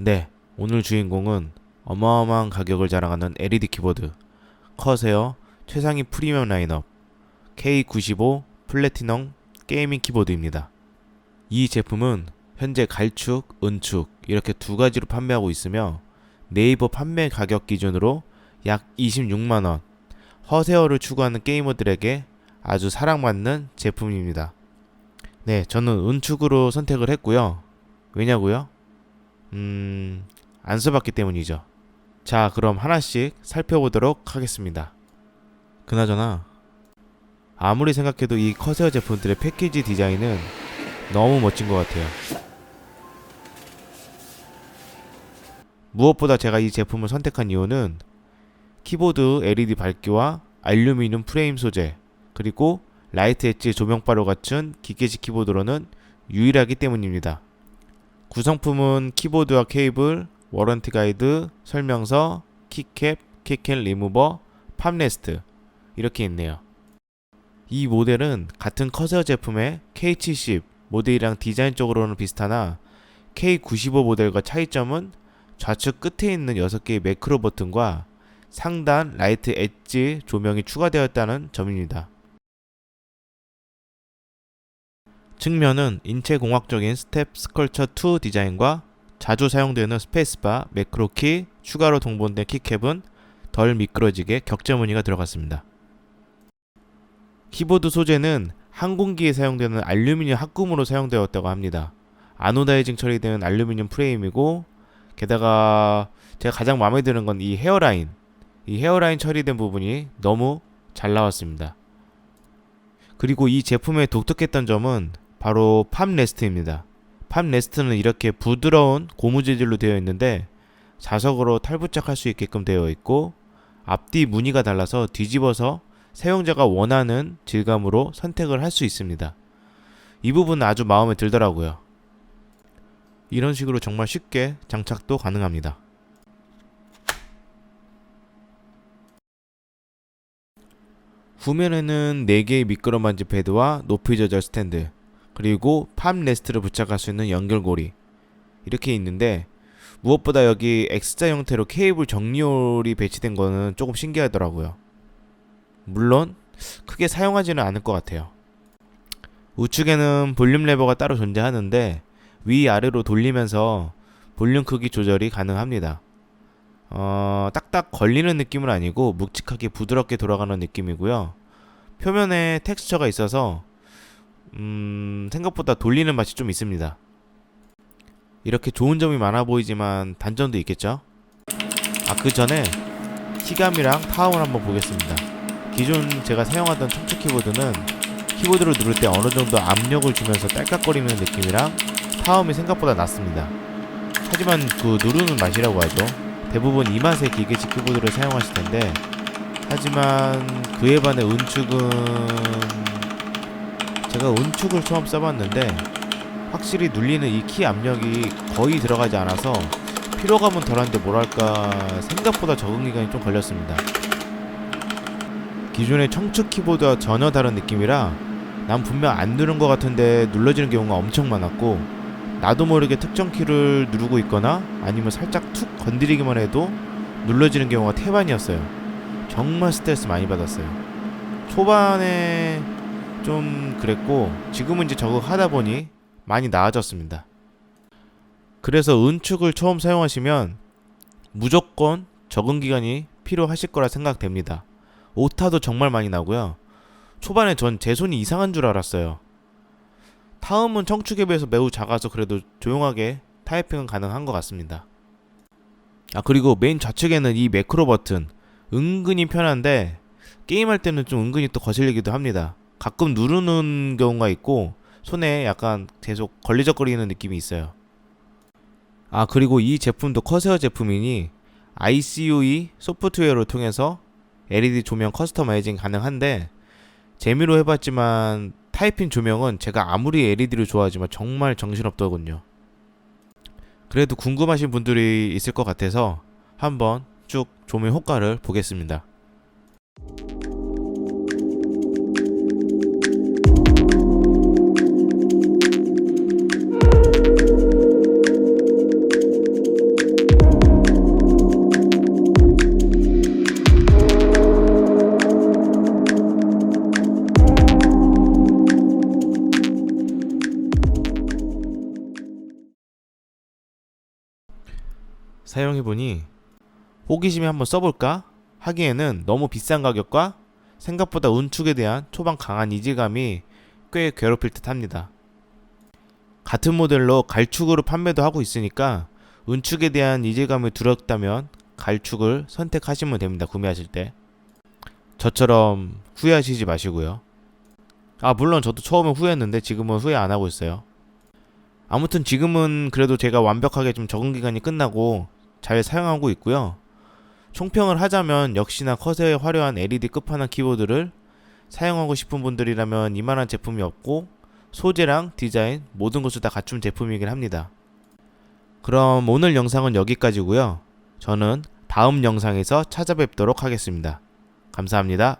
네, 오늘 주인공은 어마어마한 가격을 자랑하는 LED 키보드 커세어 최상위 프리미엄 라인업 K95 플래티넘 게이밍 키보드입니다. 이 제품은 현재 갈축, 은축 이렇게 두 가지로 판매하고 있으며 네이버 판매 가격 기준으로 약 26만 원. 허세어를 추구하는 게이머들에게 아주 사랑받는 제품입니다. 네, 저는 은축으로 선택을 했고요. 왜냐고요? 음, 안 써봤기 때문이죠. 자, 그럼 하나씩 살펴보도록 하겠습니다. 그나저나, 아무리 생각해도 이 커세어 제품들의 패키지 디자인은 너무 멋진 것 같아요. 무엇보다 제가 이 제품을 선택한 이유는 키보드 LED 밝기와 알루미늄 프레임 소재, 그리고 라이트 엣지 조명바로 갖춘 기계식 키보드로는 유일하기 때문입니다. 구성품은 키보드와 케이블, 워런티 가이드, 설명서, 키캡, 키캔 리무버, 팝레스트 이렇게 있네요. 이 모델은 같은 커세어 제품의 K70 모델이랑 디자인적으로는 비슷하나 K95 모델과 차이점은 좌측 끝에 있는 6개의 매크로 버튼과 상단 라이트 엣지 조명이 추가되었다는 점입니다. 측면은 인체공학적인 스텝 스컬처 2 디자인과 자주 사용되는 스페이스바, 매크로키, 추가로 동봉된 키캡은 덜 미끄러지게 격자 무늬가 들어갔습니다. 키보드 소재는 항공기에 사용되는 알루미늄 합금으로 사용되었다고 합니다. 아노다이징 처리된 알루미늄 프레임이고 게다가 제가 가장 마음에 드는 건 이 헤어라인 이 헤어라인 처리된 부분이 너무 잘 나왔습니다. 그리고 이 제품의 독특했던 점은 바로 팝 레스트입니다. 팝 레스트는 이렇게 부드러운 고무 재질로 되어 있는데 자석으로 탈부착할 수 있게끔 되어 있고 앞뒤 무늬가 달라서 뒤집어서 사용자가 원하는 질감으로 선택을 할 수 있습니다. 이 부분은 아주 마음에 들더라고요. 이런 식으로 정말 쉽게 장착도 가능합니다. 후면에는 4개의 미끄럼 반지 패드와 높이 조절 스탠드, 그리고 팝 레스트를 부착할 수 있는 연결고리 이렇게 있는데 무엇보다 여기 X자 형태로 케이블 정리홀이 배치된 거는 조금 신기하더라고요. 물론 크게 사용하지는 않을 것 같아요. 우측에는 볼륨 레버가 따로 존재하는데 위아래로 돌리면서 볼륨 크기 조절이 가능합니다. 어, 딱딱 걸리는 느낌은 아니고 묵직하게 부드럽게 돌아가는 느낌이고요. 표면에 텍스처가 있어서 음, 생각보다 돌리는 맛이 좀 있습니다. 이렇게 좋은 점이 많아 보이지만 단점도 있겠죠? 아, 그 전에 키감이랑 타움을 한번 보겠습니다. 기존 제가 사용하던 청축 키보드는 키보드를 누를 때 어느 정도 압력을 주면서 딸깍거리는 느낌이랑 타움이 생각보다 낮습니다. 하지만 그 누르는 맛이라고 하죠. 대부분 이 맛의 기계식 키보드를 사용하실 텐데 하지만 그에 반해 은축은 제가 은축을 처음 써봤는데 확실히 눌리는 이 키 압력이 거의 들어가지 않아서 피로감은 덜한데 뭐랄까 생각보다 적응 기간이 좀 걸렸습니다. 기존의 청축 키보드와 전혀 다른 느낌이라 난 분명 안 누른 것 같은데 눌러지는 경우가 엄청 많았고 나도 모르게 특정 키를 누르고 있거나 아니면 살짝 툭 건드리기만 해도 눌러지는 경우가 태반이었어요. 정말 스트레스 많이 받았어요. 초반에 좀 그랬고 지금은 이제 적응하다 보니 많이 나아졌습니다. 그래서 은축을 처음 사용하시면 무조건 적응 기간이 필요하실 거라 생각됩니다. 오타도 정말 많이 나고요. 초반에 전 제 손이 이상한 줄 알았어요. 타음은 청축에 비해서 매우 작아서 그래도 조용하게 타이핑은 가능한 것 같습니다. 아 그리고 메인 좌측에는 이 매크로 버튼 은근히 편한데 게임할 때는 좀 은근히 또 거슬리기도 합니다. 가끔 누르는 경우가 있고 손에 약간 계속 걸리적거리는 느낌이 있어요. 아 그리고 이 제품도 커세어 제품이니 ICUE 소프트웨어를 통해서 LED 조명 커스터마이징 가능한데 재미로 해봤지만 타이핑 조명은 제가 아무리 LED를 좋아하지만 정말 정신없더군요. 그래도 궁금하신 분들이 있을 것 같아서 한번 쭉 조명 효과를 보겠습니다. 사용해보니 호기심에 한번 써볼까 하기에는 너무 비싼 가격과 생각보다 운축에 대한 초반 강한 이질감이 꽤 괴롭힐 듯 합니다. 같은 모델로 갈축으로 판매도 하고 있으니까 운축에 대한 이질감이 두렵다면 갈축을 선택하시면 됩니다. 구매하실 때. 저처럼 후회하시지 마시고요. 아, 물론 저도 처음에 후회했는데 지금은 후회 안 하고 있어요. 아무튼 지금은 그래도 제가 완벽하게 좀 적응 기간이 끝나고 잘 사용하고 있고요. 총평을 하자면 역시나 컷에 화려한 LED 끝판왕 키보드를 사용하고 싶은 분들이라면 이만한 제품이 없고 소재랑 디자인 모든 것을 다 갖춘 제품이긴 합니다. 그럼 오늘 영상은 여기까지고요. 저는 다음 영상에서 찾아뵙도록 하겠습니다. 감사합니다.